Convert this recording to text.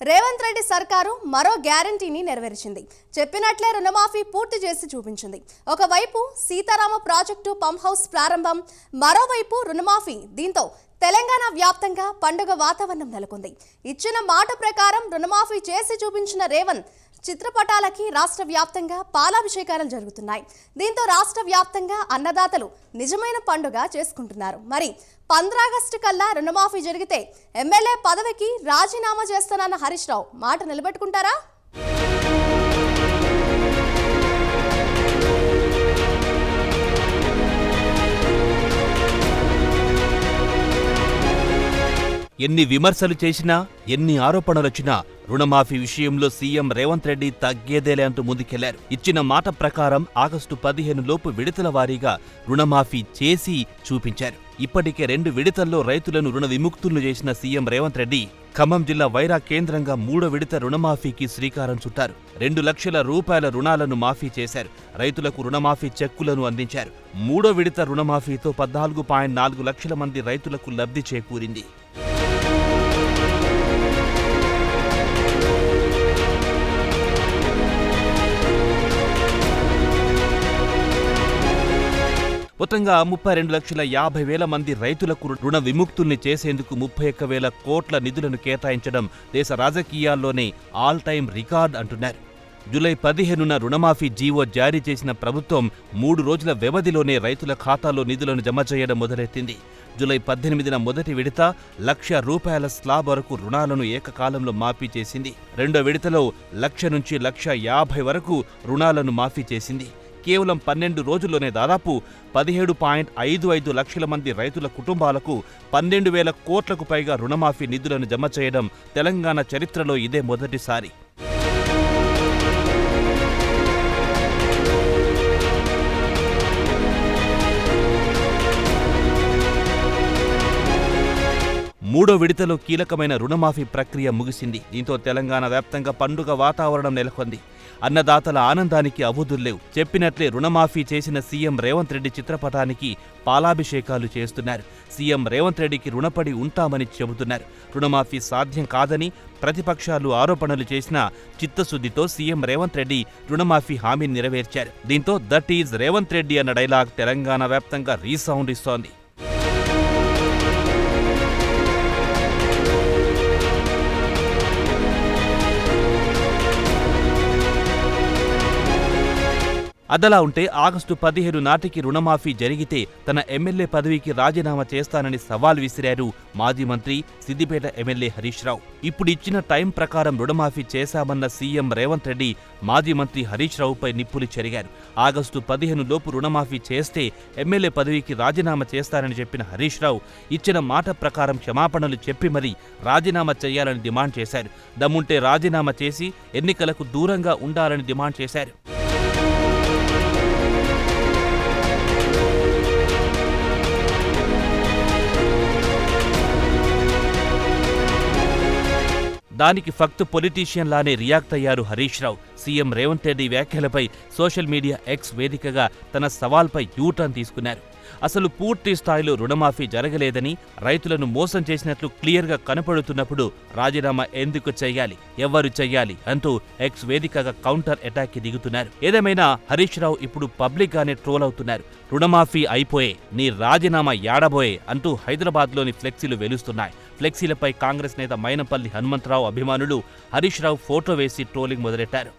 రేవంత్ రెడ్డి సర్కారు మరో గ్యారంటీని నెరవేర్చింది. చెప్పినట్లే రుణమాఫీ పూర్తి చేసి చూపించింది. ఒకవైపు సీతారామ ప్రాజెక్టు పంప్ హౌస్ ప్రారంభం మరోవైపు రుణమాఫీ దీంతో తెలంగాణ వ్యాప్తంగా పండుగ వాతావరణం నెలకొంది. ఇచ్చిన మాట ప్రకారం రుణమాఫీ చేసి చూపించిన రేవంత్ చిత్రపటాలకి రాష్ట్ర వ్యాప్తంగా పాలాభిషేకాలు జరుగుతున్నాయి. దీంతో రాష్ట్ర వ్యాప్తంగా అన్నదాతలు నిజమైన పండుగ చేసుకుంటున్నారు. మరి పంద్రాగస్టు కల్లా రుణమాఫీ జరిగితే ఎమ్మెల్యే పదవికి రాజీనామా చేస్తానన్న హరీష్ రావు మాట నిలబెట్టుకుంటారా? ఎన్ని విమర్శలు చేసినా ఎన్ని ఆరోపణలొచ్చినా రుణమాఫీ విషయంలో సీఎం రేవంత్ రెడ్డి తగ్గేదేలే అంటూ ముందుకెళ్ళారు. ఇచ్చిన మాట ప్రకారం ఆగస్టు పదిహేను లోపు విడతల వారీగా రుణమాఫీ చేసి చూపించారు. ఇప్పటికే రెండు విడతల్లో రైతులను రుణ విముక్తులను చేసిన సీఎం రేవంత్ రెడ్డి ఖమ్మం జిల్లా వైరా కేంద్రంగా మూడో విడత రుణమాఫీకి శ్రీకారం చుట్టారు. రెండు లక్షల రూపాయల రుణాలను మాఫీ చేశారు. రైతులకు రుణమాఫీ చెక్కులను అందించారు. మూడో విడత రుణమాఫీతో పద్నాలుగు పాయింట్ నాలుగు లక్షల మంది రైతులకు లబ్ధి చేకూరింది. మొత్తంగా ముప్పై రెండు లక్షల యాభై వేల మంది రైతులకు రుణ విముక్తుల్ని చేసేందుకు ముప్పై ఒక్క వేల కోట్ల నిధులను కేటాయించడం దేశ రాజకీయాల్లోనే ఆల్ టైం రికార్డ్ అంటున్నారు. జూలై పదిహేనున రుణమాఫీ జీవో జారీ చేసిన ప్రభుత్వం మూడు రోజుల వ్యవధిలోనే రైతుల ఖాతాలో నిధులను జమ చేయడం మొదలెత్తింది జూలై పద్దెనిమిదిన మొదటి విడత లక్ష రూపాయల స్లాబ్ వరకు రుణాలను ఏకకాలంలో మాఫీ చేసింది. రెండో విడతలో లక్ష నుంచి లక్ష యాభై వరకు రుణాలను మాఫీ చేసింది. కేవలం పన్నెండు రోజుల్లోనే దాదాపు పదిహేడు పాయింట్ ఐదు ఐదు లక్షల మంది రైతుల కుటుంబాలకు పన్నెండు వేల కోట్లకు పైగా రుణమాఫీ నిధులను జమ చేయడం తెలంగాణ చరిత్రలో ఇదే మొదటిసారి. మూడో విడతలో కీలకమైన రుణమాఫీ ప్రక్రియ ముగిసింది. దీంతో తెలంగాణ వ్యాప్తంగా పండుగ వాతావరణం నెలకొంది. అన్నదాతల ఆనందానికి అవధుల్లేవు చెప్పినట్లే రుణమాఫీ చేసిన సీఎం రేవంత్ రెడ్డి చిత్రపటానికి పాలాభిషేకాలు చేస్తున్నారు. సీఎం రేవంత్ రెడ్డికి రుణపడి ఉంటామని చెబుతున్నారు. రుణమాఫీ సాధ్యం కాదని ప్రతిపక్షాలు ఆరోపణలు చేసిన చిత్తశుద్ధితో సీఎం రేవంత్ రెడ్డి రుణమాఫీ హామీని నెరవేర్చారు. దీంతో దట్ ఈజ్ రేవంత్ రెడ్డి అన్న డైలాగ్ తెలంగాణ వ్యాప్తంగా రీసౌండ్ ఇస్తోంది. అదలా ఉంటే ఆగస్టు పదిహేను నాటికి రుణమాఫీ జరిగితే తన ఎమ్మెల్యే పదవికి రాజీనామా చేస్తానని సవాల్ విసిరారు మాజీ మంత్రి సిద్దిపేట ఎమ్మెల్యే హరీష్ రావు. ఇప్పుడు ఇచ్చిన టైం ప్రకారం రుణమాఫీ చేశామన్న సీఎం రేవంత్ రెడ్డి మాజీ మంత్రి హరీష్ రావుపై నిప్పులు చెరిగారు. ఆగస్టు పదిహేను లోపు రుణమాఫీ చేస్తే ఎమ్మెల్యే పదవికి రాజీనామా చేస్తానని చెప్పిన హరీష్ రావు ఇచ్చిన మాట ప్రకారం క్షమాపణలు చెప్పి మరీ రాజీనామా చేయాలని డిమాండ్ చేశారు. దమ్ముంటే రాజీనామా చేసి ఎన్నికలకు దూరంగా ఉండాలని డిమాండ్ చేశారు. దానికి ఫక్త్ పొలిటీషియన్ లానే రియాక్ట్ అయ్యారు హరీష్ రావు. సీఎం రేవంత్ రెడ్డి వ్యాఖ్యలపై సోషల్ మీడియా ఎక్స్ వేదికగా తన సవాల్పై యూటర్న్ తీసుకున్నారు. అసలు పూర్తి స్థాయిలో రుణమాఫీ జరగలేదని రైతులను మోసం చేసినట్లు క్లియర్గా కనపడుతున్నప్పుడు రాజీనామా ఎందుకు చేయాలి ఎవరు చేయాలి అంటూ ఎక్స్ వేదికగా కౌంటర్ అటాక్కి దిగుతున్నారు. ఏదేమైనా హరీష్ రావు ఇప్పుడు పబ్లిక్ గానే ట్రోల్ అవుతున్నారు. రుణమాఫీ అయిపోయే నీ రాజీనామా యాడబోయే అంటూ హైదరాబాద్లోని ఫ్లెక్సీలు వెలుస్తున్నాయి. ఫ్లెక్సీలపై కాంగ్రెస్ నేత మైనపల్లి హనుమంతరావు అభిమానులు హరీష్ రావు ఫోటో వేసి ట్రోలింగ్ మొదలెట్టారు.